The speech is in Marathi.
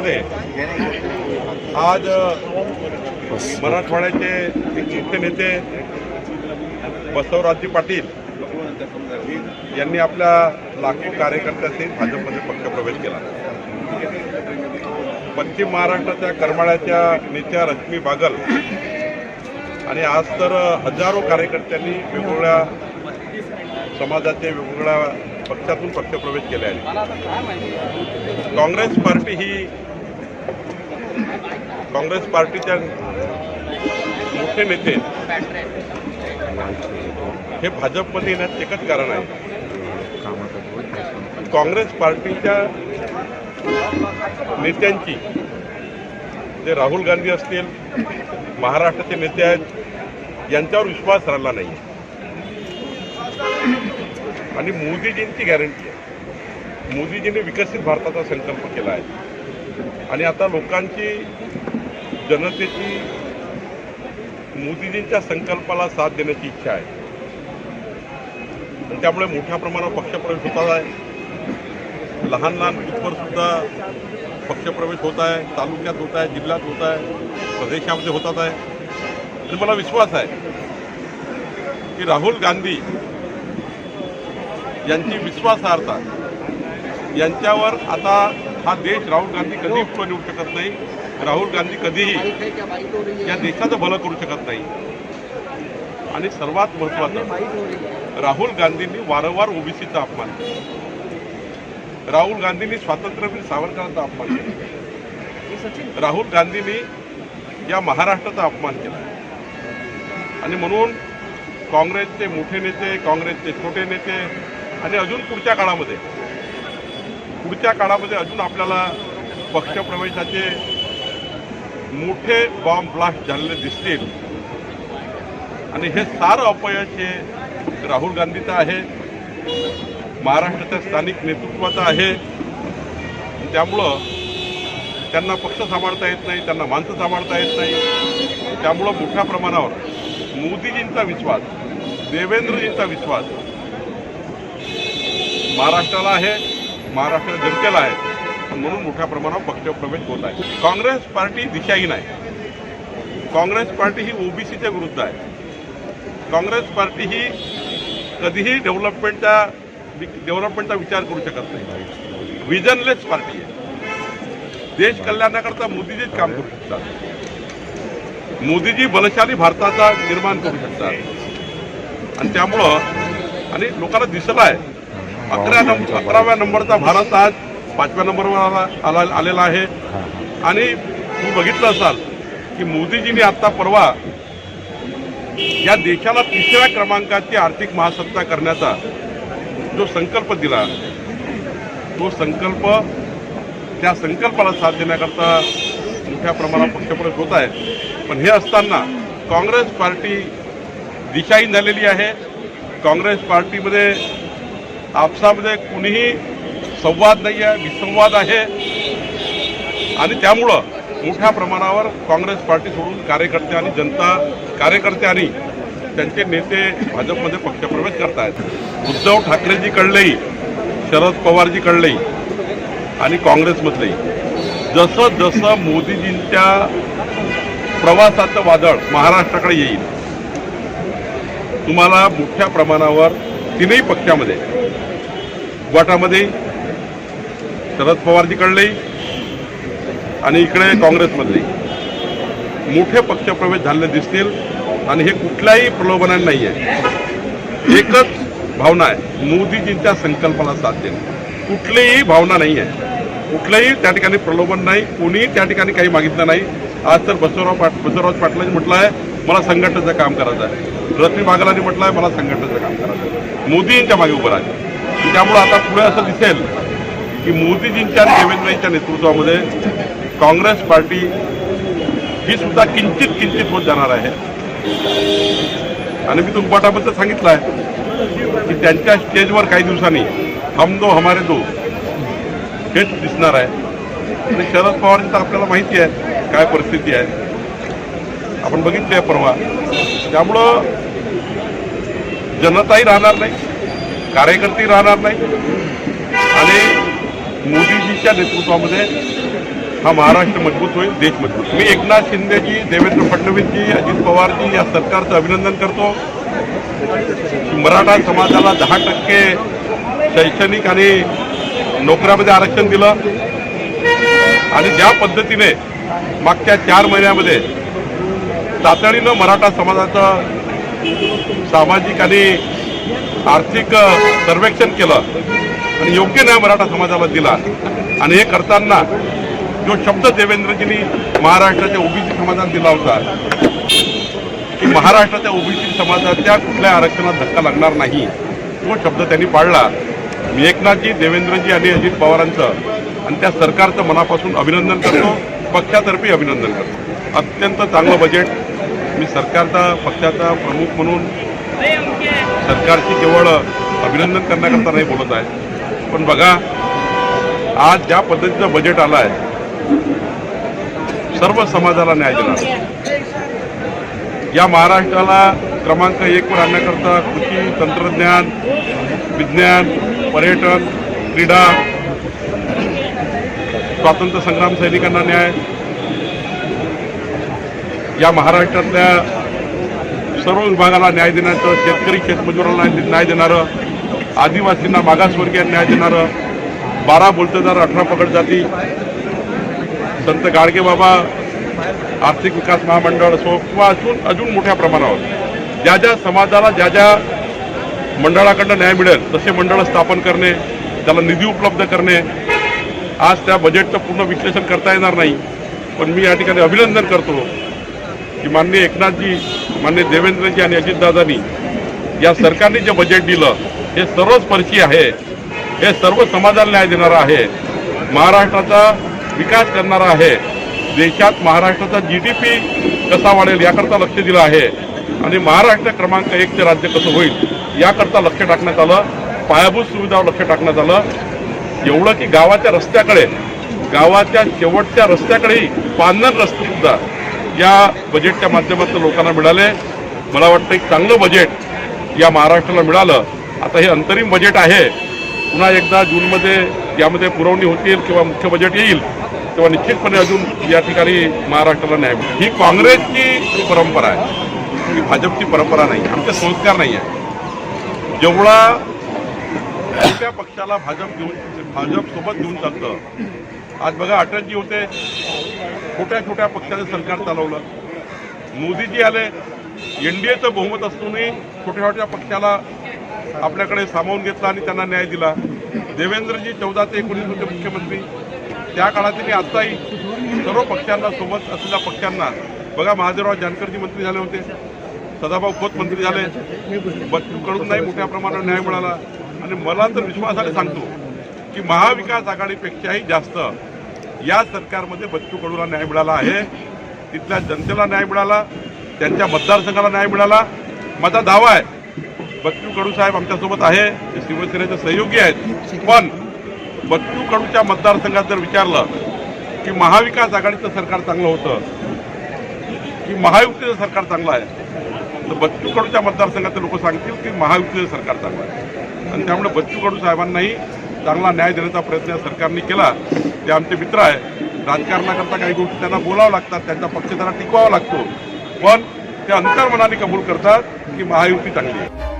पक्षामध्ये आज मराठवाड्याचे एक नेते बसवराजजी पाटील यांनी आपल्या लाखो कार्यकर्त्यांनी भाजपमध्ये पक्षप्रवेश केला. पश्चिम महाराष्ट्राच्या करमाळ्याच्या नेत्या रश्मी बागल आणि आज तर हजारो कार्यकर्त्यांनी वेगवेगळ्या समाजाचे वेगवेगळ्या पक्षातून पक्षप्रवेश केले आहे काँग्रेस पार्टी ही काँग्रेस पार्टीच्या मोठे नेते हे भाजपमध्ये येण्यात एकच कारण आहे. काँग्रेस पार्टीच्या नेत्यांची जे राहुल गांधी असतील महाराष्ट्राचे नेते आहेत यांच्यावर विश्वास राहिला नाही आणि मोदीजींची गॅरंटी आहे. मोदीजींनी विकसित भारताचा संकल्प केला आहे. आणि आता लोकांची जनतेची मोदीजींच्या संकल्पाला साथ देण्याची इच्छा आहे. आणि त्यामुळे मोठ्या प्रमाणावर पक्षप्रवेश होत आहे. लहान लहान बुथवर सुद्धा पक्षप्रवेश होत आहे तालुक्यात होत आहे जिल्ह्यात होत आहे प्रदेशामध्ये होतात आहे. आणि मला विश्वास आहे की राहुल गांधी यांची विश्वासार्हता. यांच्यावर आता हा देश राहुल गांधी कधीही पुढे नेऊ शकत नाही. राहुल गांधी कधीही या देशाचं भलं करू शकत नाही. आणि सर्वात महत्वाचं राहुल गांधींनी वारंवार ओबीसीचा अपमान केला. राहुल गांधींनी स्वातंत्र्यवीर सावरकरांचा अपमान केला. राहुल गांधींनी या महाराष्ट्राचा अपमान केला. आणि म्हणून काँग्रेसचे मोठे नेते काँग्रेसचे छोटे नेते आणि अजून पुढच्या काळामध्ये. पुढच्या काळामध्ये अजून आपल्याला पक्षप्रवेशाचे मोठे बॉम्ब ब्लास्ट झालेले दिसतील. आणि हे सारं अपयश हे राहुल गांधीचं आहे. महाराष्ट्राच्या स्थानिक नेतृत्वाचं आहे. त्यामुळं त्यांना पक्ष सांभाळता येत नाही त्यांना माणसं सांभाळता येत नाही. त्यामुळं मोठ्या प्रमाणावर मोदीजींचा विश्वास देवेंद्रजींचा विश्वास महाराष्ट्राला आहे महाराष्ट्र जनतेला आहे. म्हणून मोठ्या प्रमाणावर पक्षप्रवेश होत आहे. काँग्रेस पार्टी दिशाहीन आहे काँग्रेस पार्टी ही ओबीसीच्या विरुद्ध आहे. काँग्रेस पार्टी ही कधीही डेव्हलपमेंटचा डेव्हलपमेंटचा विचार करू शकत नाही. विजनलेस पार्टी आहे. देश कल्याणाकरता मोदीजीच काम करू शकतात. मोदीजी बलशाली भारताचा निर्माण करू शकतात. आणि त्यामुळं आणि लोकांना दिसलं आहे अकरा नंबर अकराव्या नंबरचा भारत आज पाचव्या नंबरवर आला आला आलेला आहे. आणि तुम्ही बघितलं असाल की मोदीजींनी आत्ता परवा या देशाला तिसऱ्या क्रमांकाची आर्थिक महासत्ता करण्याचा जो संकल्प दिला तो संकल्प त्या संकल्पाला साथ देण्याकरता मोठ्या प्रमाणात पक्षप्रवेश होत आहे. पण हे असताना काँग्रेस पार्टी दिशाहीन झालेली आहे. काँग्रेस पार्टीमध्ये आपसामध्ये कुणीही संवाद नाही आहे विसंवाद आहे. आणि त्यामुळं मोठ्या प्रमाणावर काँग्रेस पार्टी सोडून कार्यकर्ते आणि जनता कार्यकर्ते आणि त्यांचे नेते भाजपमध्ये पक्षप्रवेश करत आहेत उद्धव ठाकरेजी कळलेही शरद पवारजी कळलेही आणि काँग्रेसमधलेही. जसं जसं मोदीजींच्या प्रवासाचं वादळ महाराष्ट्राकडे येईल तुम्हाला मोठ्या प्रमाणावर तीनही पक्षामध्ये. गटामध्ये शरद पवारजीकडले आणि इकडे काँग्रेसमधले. मोठे पक्षप्रवेश झालेले दिसतील आणि हे कुठल्याही प्रलोभनाने नाही आहे एकच भावना आहे मोदीजींच्या संकल्पाला साथ देणे. कुठलीही भावना नाही आहे कुठलंही त्या ठिकाणी प्रलोभन नाही कोणीही त्या ठिकाणी काही मागितलं नाही. आज तर बसवराव पाट बसवराज पाटलांनी म्हटलं आहे मला संघटनेचं काम करायचं आहे. रश्मी बागलांनी म्हटलं आहे मला संघटनेचं काम करायचं आहे. मोदींच्या मागे उभं राहायचं. त्यामुळं आता पुढे असं दिसेल की मोदीजींच्या आणि देवेंद्रजींच्या नेतृत्वामध्ये काँग्रेस पार्टी ही सुद्धा किंचित किंचित होत जाणार आहे. आणि मी तुंबाटाबद्दल सांगितलं आहे की त्यांच्या स्टेजवर काही दिवसांनी हम दो हमारे दो हेच दिसणार आहे. आणि शरद पवारांचं आपल्याला माहिती आहे काय परिस्थिती आहे. आपण बघितले आहे परवा. त्यामुळं जनताही राहणार नाही कार्यकर्तेही राहणार नाही. आणि मोदीजीच्या नेतृत्वामध्ये हा महाराष्ट्र मजबूत होईल देश मजबूत मी एकनाथ शिंदेजी देवेंद्र फडणवीसजी अजित पवारजी या सरकारचं अभिनंदन करतो. मराठा समाजाला दहा टक्के शैक्षणिक आणि नोकऱ्यामध्ये आरक्षण दिलं. आणि ज्या पद्धतीने मागच्या चार महिन्यामध्ये तातडीनं मराठा समाजाचं सामाजिक आणि आर्थिक सर्वेक्षण केलं आणि योग्य न्याय मराठा समाजाला दिला. आणि हे करताना जो शब्द देवेंद्रजींनी महाराष्ट्राच्या ओबीसी समाजाला दिला होता की महाराष्ट्राच्या ओबीसी समाजाच्या कुठल्या आरक्षणात धक्का लागणार नाही तो शब्द त्यांनी पाळला. मी एकनाथजी देवेंद्रजी आणि अजित पवारांचं आणि त्या सरकारचं मनापासून अभिनंदन करतो पक्षातर्फे अभिनंदन करतो. अत्यंत चांगलं बजेट मी सरकारचा पक्षाचा प्रमुख म्हणून सरकारची केवळ अभिनंदन करण्याकरता नाही बोलत आहे. पण बघा आज ज्या पद्धतीचं बजेट आलं आहे सर्व समाजाला न्याय देणार या महाराष्ट्राला क्रमांक एकवर आणण्याकरता कृषी तंत्रज्ञान विज्ञान पर्यटन क्रीडा स्वातंत्र्य संग्राम सैनिकांना न्याय या महाराष्ट्रातल्या सर्व विभागाला न्याय देण्याचं शेतकरी शेतमजुराला न्याय- न्याय देणारं आदिवासींना मागासवर्गीय न्याय देणारं बारा बोलतेदार अठरा पकड जाती संत गाडगेबाबा आर्थिक विकास महामंडळ असो किंवा अजून अजून मोठ्या प्रमाणावर. ज्या ज्या समाजाला ज्या ज्या मंडळाकडनं न्याय मिळेल तसे मंडळ स्थापन करणे त्याला निधी उपलब्ध करणे आज त्या बजेटचं पूर्ण विश्लेषण करता येणार नाही. पण मी या ठिकाणी अभिनंदन करतो. की माननीय एकनाथजी माननीय देवेंद्रजी आणि अजितदादांनी या सरकारने जे बजेट दिलं हे सर्वस्पर्शी आहे. हे सर्व समाजाला न्याय देणारं आहे. महाराष्ट्राचा विकास करणारा आहे. देशात महाराष्ट्राचा जी डी पी कसा वाढेल याकरता लक्ष दिलं आहे. आणि महाराष्ट्र क्रमांक एकचे राज्य कसं होईल याकरता लक्ष टाकण्यात आलं. पायाभूत सुविधावर लक्ष टाकण्यात आलं. एवढं की गावाच्या रस्त्याकडे गावाच्या शेवटच्या रस्त्याकडेही पानन रस्ते सुद्धा या बजेटच्या माध्यमातून लोकांना मिळाले मला वाटतं एक चांगलं बजेट या महाराष्ट्राला मिळालं. आता हे अंतरिम बजेट आहे. पुन्हा एकदा जूनमध्ये यामध्ये पुरवणी होतील किंवा मुख्य बजेट येईल तेव्हा निश्चितपणे अजून या ठिकाणी महाराष्ट्राला न्याय मिळेल. ही काँग्रेसची परंपरा आहे. ही भाजपची परंपरा नाही आमचे संस्कार नाही आहे. जेवढा त्या पक्षाला भाजप घेऊन भाजपसोबत घेऊन चालतं आज बघा अटलजी होते. छोट्या छोट्या पक्षाचं सरकार चालवलं. मोदीजी आले. एनडीएचं बहुमत असूनही छोट्या छोट्या पक्षाला आपल्याकडे सामावून घेतला आणि त्यांना न्याय दिला. देवेंद्रजी चौदा ते एकोणीस होते मुख्यमंत्री. त्या काळातील त्यांनी आत्ताही सर्व पक्षांना सोबत असलेल्या पक्षांना बघा महादेवराव जानकरजी मंत्री झाले होते. सदाभाऊ खोत मंत्री झाले. बच्चू मोठ्या प्रमाणावर न्याय मिळाला. आणि मला तर विश्वासाने सांगतो की महाविकास आघाडीपेक्षाही जास्त या सरकारमध्ये बच्चू कडूला न्याय मिळाला आहे. तिथल्या जनतेला न्याय मिळाला त्यांच्या मतदारसंघाला न्याय मिळाला. माझा दावा आहे बच्चू कडू साहेब आमच्यासोबत आहे ते शिवसेनेचे सहयोगी आहेत. पण बच्चू कडूच्या मतदारसंघात जर विचारलं की महाविकास आघाडीचं सरकार चांगलं होतं की महायुतीचं सरकार चांगलं आहे तर बच्चू कडूच्या मतदारसंघातले लोक सांगतील की महायुतीचं सरकार चांगलं आहे. आणि त्यामुळे बच्चू कडू साहेबांनाही चांगला न्याय देण्याचा प्रयत्न या सरकारने केला. ते आमचे मित्र आहे. राजकारणाकरता काही गोष्टी त्यांना बोलावं लागतात. त्यांचा पक्ष त्यांना टिकवावा लागतो. पण ते अंतर्मनाने कबूल करतात की महायुती चांगली आहे.